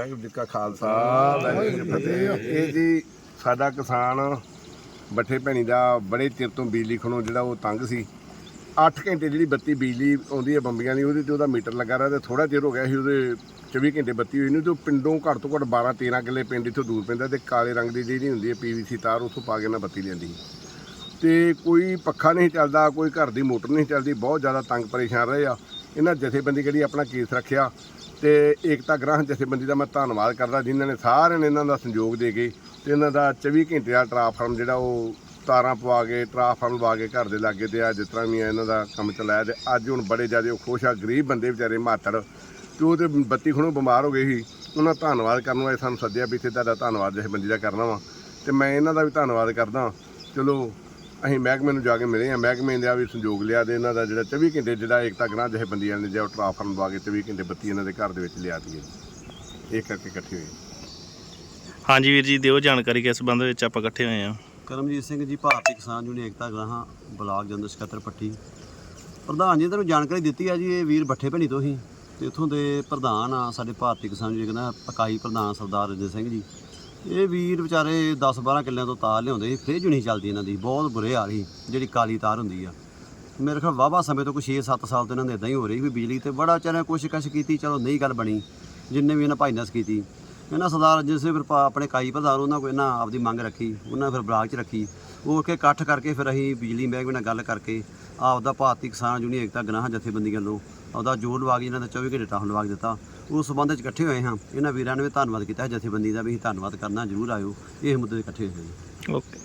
ਵਾਹਿਗੁਰੂ ਜੀ ਕਾ ਖਾਲਸਾ ਵਾਹਿਗੁਰੂ ਜੀ ਕੀ ਫਤਿਹ। ਇਹ ਜੀ ਸਾਡਾ ਕਿਸਾਨ ਬੱਠੇ ਭੈਣੀ ਦਾ ਬੜੇ ਚਿਰ ਤੋਂ ਬਿਜਲੀ ਖਣੋਂ ਜਿਹੜਾ ਉਹ ਤੰਗ ਸੀ। 8 ਘੰਟੇ ਜਿਹੜੀ ਬੱਤੀ ਬਿਜਲੀ ਆਉਂਦੀ ਹੈ ਬੰਬੀਆਂ ਦੀ ਉਹਦੇ ਤੇ ਉਹਦਾ ਮੀਟਰ ਲੱਗਾ ਰਿਹਾ ਤੇ ਥੋੜਾ ਚਿਰ ਹੋ ਗਿਆ ਸੀ ਉਹਦੇ 24 ਘੰਟੇ ਬੱਤੀ ਹੋਈ। ਨੂੰ ਤੇ ਉਹ ਪਿੰਡੋਂ ਘੱਟ ਤੋਂ ਘੱਟ 12 13 ਕਿੱਲੇ ਪਿੰਡ ਇੱਥੋਂ ਦੂਰ ਪੈਂਦਾ ਤੇ ਕਾਲੇ ਰੰਗ ਦੀ ਜਿਹੜੀ ਹੁੰਦੀ ਹੈ ਪੀਵੀਸੀ ਤਾਰ ਉੱਥੋਂ ਪਾ ਕੇ ਨਾ ਬੱਤੀ ਲੈਂਦੀ ਤੇ ਕੋਈ ਪੱਖਾ ਨਹੀਂ ਚੱਲਦਾ ਕੋਈ ਘਰ ਦੀ ਮੋਟਰ ਨਹੀਂ ਚੱਲਦੀ ਬਹੁਤ ਜ਼ਿਆਦਾ ਤੰਗ ਪਰੇਸ਼ਾਨ ਰਹੇ ਆ। ਇਹਨਾਂ ਜਥੇਬੰਦੀ ਜਿਹੜੀ ਆਪਣਾ ਕੇਸ ਰੱਖਿਆ ਤੇ ਏਕਤਾ ਗ੍ਰਹਿ ਜਥੇਬੰਦੀ ਦਾ ਮੈਂ ਧੰਨਵਾਦ ਕਰਦਾ, ਜਿਨ੍ਹਾਂ ਨੇ ਸਾਰਿਆਂ ਨੇ ਇਹਨਾਂ ਦਾ ਸੰਯੋਗ ਦੇ ਕੇ ਤੇ ਇਹਨਾਂ ਦਾ 24 ਘੰਟੇ ਦਾ ਟਰਾਫਾਰਮ ਜਿਹੜਾ ਉਹ ਤਾਰਾਂ ਪਵਾ ਕੇ ਟਰਾਫਾਰਮ ਲਵਾ ਕੇ ਘਰ ਦੇ ਲਾਗੇ ਤੇ ਆ ਜਿਸ ਤਰ੍ਹਾਂ ਵੀ ਆ ਇਹਨਾਂ ਦਾ ਕੰਮ ਚਲਾਇਆ ਤੇ ਅੱਜ ਹੁਣ ਬੜੇ ਜ਼ਿਆਦਾ ਖੁਸ਼ ਆ, ਗਰੀਬ ਬੰਦੇ ਵਿਚਾਰੇ ਮਾਤੜ ਤੇ ਉਹ ਤੇ ਬੱਤੀ ਖੁਣੋਂ ਬਿਮਾਰ ਹੋ ਗਏ ਸੀ। ਉਹਨਾਂ ਧੰਨਵਾਦ ਕਰਨ ਵਾਲੇ ਸਾਨੂੰ ਸੱਦਿਆ ਵੀ ਇੱਥੇ ਤੁਹਾਡਾ ਧੰਨਵਾਦ ਜਥੇਬੰਦੀ ਦਾ ਕਰਨਾ ਵਾ ਤੇ ਮੈਂ ਇਹਨਾਂ ਦਾ ਵੀ ਧੰਨਵਾਦ ਕਰਦਾ। ਚਲੋ ਅਸੀਂ ਮਹਿਕਮੇ ਨੂੰ ਜਾ ਕੇ ਮਿਲੇ ਆ ਮਹਿਕਮੇ ਦਾ ਵੀ ਸੰਯੋਗ ਲਿਆ ਤੇ ਇਹਨਾਂ ਦਾ ਜਿਹੜਾ 24 ਘੰਟੇ ਜਿਹੜਾ ਏਕਤਾ ਗ੍ਰਾਂ ਜਿਹੇ ਬੰਦੀਆਂ ਨੇ ਜਿਹੜਾ ਟਰਾਫਾਰਮ ਲਵਾ ਕੇ 24 ਘੰਟੇ ਬੱਤੀ ਇਹਨਾਂ ਦੇ ਘਰ ਦੇ ਵਿੱਚ ਲਿਆਤੀ ਹੈ ਇਹ ਕਰਕੇ ਇਕੱਠੇ ਹੋਏ ਹਾਂਜੀ ਵੀਰ ਜੀ ਦਿਓ ਜਾਣਕਾਰੀ ਕਿਸ ਸੰਬੰਧ ਵਿੱਚ ਆਪਾਂ ਇਕੱਠੇ ਹੋਏ ਆ Karamjit Singh ji Bharti Kisan Union Ekta Ugrahan block general ਸਕੱਤਰ ਪੱਟੀ। ਪ੍ਰਧਾਨ ਜੀ ਤੁਹਾਨੂੰ ਜਾਣਕਾਰੀ ਦਿੱਤੀ ਆ ਜੀ ਇਹ ਵੀਰ ਬੱਠੇ ਭਣੀ ਤੋਂ ਹੀ। ਤੇ ਇੱਥੋਂ ਦੇ ਪ੍ਰਧਾਨ ਆ ਸਾਡੇ ਭਾਰਤੀ ਕਿਸਾਨ ਯੂਨੀਅਨ ਦਾ ਪਕਾਈ ਪ੍ਰਧਾਨ ਸਰਦਾਰ ਰਜਿੰਦਰ ਸਿੰਘ ਜੀ। ਇਹ ਵੀਰ ਵਿਚਾਰੇ 10 12 ਕਿੱਲਿਆਂ ਤੋਂ ਤਾਰ ਲਿਆਉਂਦੇ ਸੀ, ਫ੍ਰਿਜ ਨਹੀਂ ਚੱਲਦੀ ਇਹਨਾਂ ਦੀ, ਬਹੁਤ ਬੁਰੇ ਹਾਲ ਸੀ, ਜਿਹੜੀ ਕਾਲੀ ਤਾਰ ਹੁੰਦੀ ਆ। ਮੇਰੇ ਖਿਆਲ ਵਾਹਵਾ ਸਮੇਂ ਤੋਂ ਕੁਝ 6-7 ਸਾਲ ਤੋਂ ਇਹਨਾਂ ਦੇ ਇਦਾਂ ਹੀ ਹੋ ਰਹੀ ਵੀ ਬਿਜਲੀ ਤੇ ਬੜਾ ਚਾਰੇ ਕੋਸ਼ਿਸ਼ ਕੀਤੀ, ਚਲੋ ਨਹੀਂ ਗੱਲ ਬਣੀ, ਜਿੰਨੇ ਵੀ ਇਹਨਾਂ ਭਾਈ ਨਸ ਕੀਤੀ। ਇਹਨਾਂ ਸਰਦਾਰ ਜਿਸੇ ਫਿਰ ਪਾ- ਆਪਣੇ ਕਾਈ ਪ੍ਰਧਾਨ ਉਹਨਾਂ ਕੋਲ ਇਹਨਾਂ ਆਪਦੀ ਮੰਗ ਰੱਖੀ, ਉਹਨਾਂ ਫਿਰ ਬਲਾਕ 'ਚ ਰੱਖੀ। ਉਹ ਕੇ ਇਕੱਠ ਕਰਕੇ ਫਿਰ ਅਸੀਂ ਬਿਜਲੀ ਮਹਿਕਮੇ ਨਾਲ ਗੱਲ ਕਰਕੇ ਆਪਦਾ ਭਾਰਤੀ ਕਿਸਾਨ ਯੂਨੀਅਨ ਏਕਤਾ, ਗਨਾਹ ਜਥੇਬੰਦੀਆਂ ਵੱਲੋਂ ਉਹਦਾ ਜੋੜ ਲਵਾ ਕੇ ਇਹਨਾਂ ਦਾ 24 ਘੰਟੇ ਟਾਹਣ ਲਵਾ ਕੇ ਦਿੱਤਾ। ਉਸ ਸੰਬੰਧ 'ਚ ਇਕੱਠੇ ਹੋਏ ਹਾਂ। ਇਹਨਾਂ ਵੀਰਾਂ ਨੇ ਵੀ ਧੰਨਵਾਦ ਕੀਤਾ। ਜਥੇਬੰਦੀ ਦਾ ਵੀ ਅਸੀਂ ਧੰਨਵਾਦ ਕਰਨਾ ਜ਼ਰੂਰ ਆਇਓ। ਇਹ ਮੁੱਦੇ ਇਕੱਠੇ ਹੋਏ ਹਾਂ ਓਕੇ।